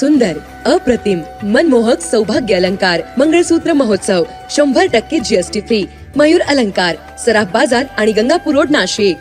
सुंदर अप्रतिम मनमोहक सौभाग्य अलंकार मंगळसूत्र महोत्सव शंभर टक्के जीएसटी फ्री मयूर अलंकार सराफ बाजार आणि गंगापूर रोड नाशिक.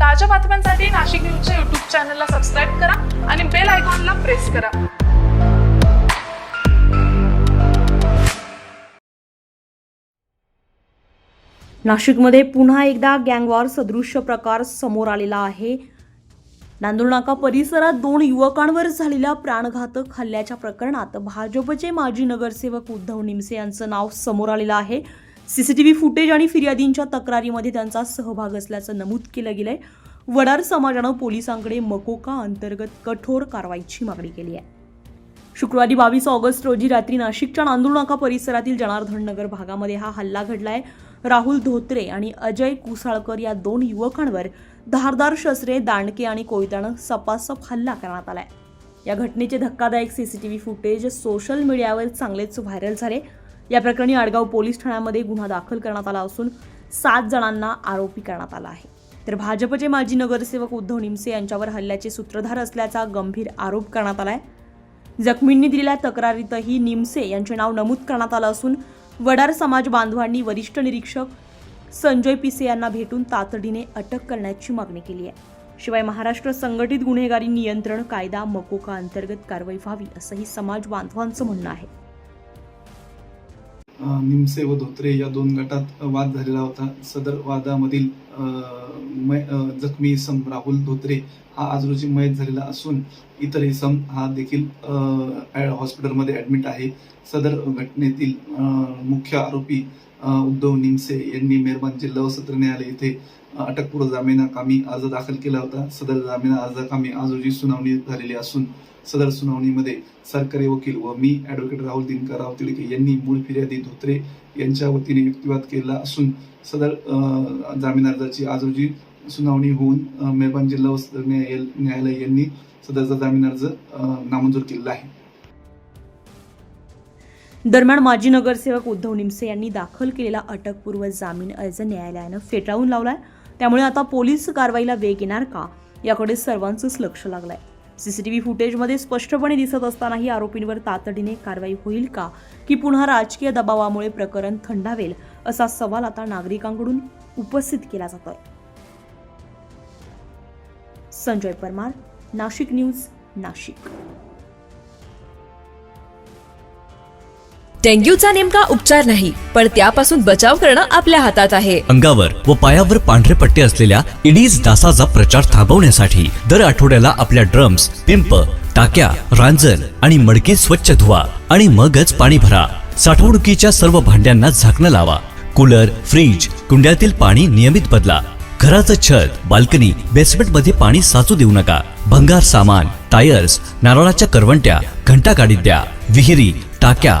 ताज्या बातम्यांसाठी नाशिक न्यूजच्या युट्यूब चॅनलला सबस्क्राईब करा आणि बेल आयकॉनला प्रेस करा. नाशिकमध्ये पुन्हा एकदा गँगवॉर सदृश्य प्रकार समोर आलेला आहे. नांदुरनाका परिसरात दोन युवकांवर झालेल्या प्राणघातक हल्ल्याच्या प्रकरणात भाजपचे माजी नगरसेवक उद्धव निमसे यांचं नाव समोर आलेलं आहे. सीसीटीव्ही फुटेज आणि फिर्यादींच्या तक्रारीमध्ये त्यांचा सहभाग असल्याचं नमूद केलं गेलंय. वडार समाजानं पोलिसांकडे मकोका अंतर्गत कठोर कारवाईची मागणी केली आहे. शुक्रवारी बावीस ऑगस्ट रोजी रात्री नाशिकच्या नांदुरनाका परिसरातील जनार्दन नगर भागामध्ये हा हल्ला घडला आहे राहुल धोत्रे आणि अजय कुसाळकर या दोन युवकांवर धारदार शस्त्रे दांडके आणि कोयत्यानं सपासप हल्ला करण्यात आलाय. या घटनेचे धक्कादायक सीसीटीव्ही फुटेज सोशल मीडियावर चांगलेच व्हायरल झाले. या प्रकरणी आडगाव पोलीस ठाण्यामध्ये गुन्हा दाखल करण्यात आला असून सात जणांना आरोपी करण्यात आला आहे. तर भाजपचे माजी नगरसेवक उद्धव निमसे यांच्यावर हल्ल्याचे सूत्रधार असल्याचा गंभीर आरोप करण्यात आलाय. जखमींनी दिलेल्या तक्रारीतही निमसे यांचे नाव नमूद करण्यात आलं असून वडार समाज बांधवांनी वरिष्ठ निरीक्षक संजय पिसे यांना भेटून तातडीने अटक करण्याची मागणी केली आहे. शिवाय महाराष्ट्र संघटित गुन्हेगारी नियंत्रण कायदा मकोका अंतर्गत कारवाई व्हावी असंही समाज बांधवांचं म्हणणं आहे. निमसे व धोत्रे या दोन गटात वाद झालेला होता. सदर वादामधील जखमी इसम राहुल धोत्रे हा आज रोजी मयत झालेला असून इतर इसम हा देखील हॉस्पिटलमध्ये ॲडमिट आहे. सदर घटनेतील मुख्य आरोपी उद्धव निमसे यांनी मेहरबान जिल्हा सत्र न्यायालय येथे अटकपूर्व जामिनाकामी अर्ज दाखल केला होता. सदर जामिना अर्जाकामी आज रोजी सुनावणी झालेली असून सदर सुनावणीमध्ये सरकारी वकील व मी ॲडव्होकेट राहुल दिनकरराव तिडके यांनी मूळ फिर्यादी धोत्रे यांच्या वतीने युक्तिवाद केला असून सदर जामीन अर्जाची आज रोजी सुनावणी होऊन मेहरबान जिल्हा वस्त्र न्यायालय यांनी सदरचा जामीन अर्ज नामंजूर केलेला आहे. दरम्यान माजी नगरसेवक उद्धव निमसे यांनी दाखल केलेला अटकपूर्व जामीन अर्ज न्यायालयानं फेटाळून लावलाय. त्यामुळे आता पोलीस कारवाईला वेग येणार का? याकडे सर्वांचंच लक्ष लागलंय. सीसीटीव्ही फुटेजमध्ये स्पष्टपणे दिसत असतानाही आरोपींवर तातडीने कारवाई होईल का? की पुन्हा राजकीय दबावामुळे प्रकरण थंडावेल? असा सवाल आता नागरिकांकडून उपस्थित केला जातोय. संजय परमार नाशिक न्यूज नाशिक. डेंग्यूचा नेमका उपचार नाही पण त्यापासून बचाव करणं आपल्या हातात आहे. अंगावर व पायावर पांढरे पट्टे असलेल्या इडीज डासाचा प्रचार थांबवण्यासाठी दर आठवड्याला आपल्या ड्रम्स पिंप टाक्या रांजण आणि मडके स्वच्छ धुवा आणि मगच पाणी भरा. साठवणुकीच्या सर्व भांड्यांना झाकणं लावा. कूलर फ्रीज कुंड्यातील पाणी नियमित बदला. घराचं छत बाल्कनी बेसमेंटमध्ये पाणी साचू देऊ नका. भंगार सामान टायर्स नारळाच्या करवंट्या घंटा गाडीत द्या. विहिरी टाक्या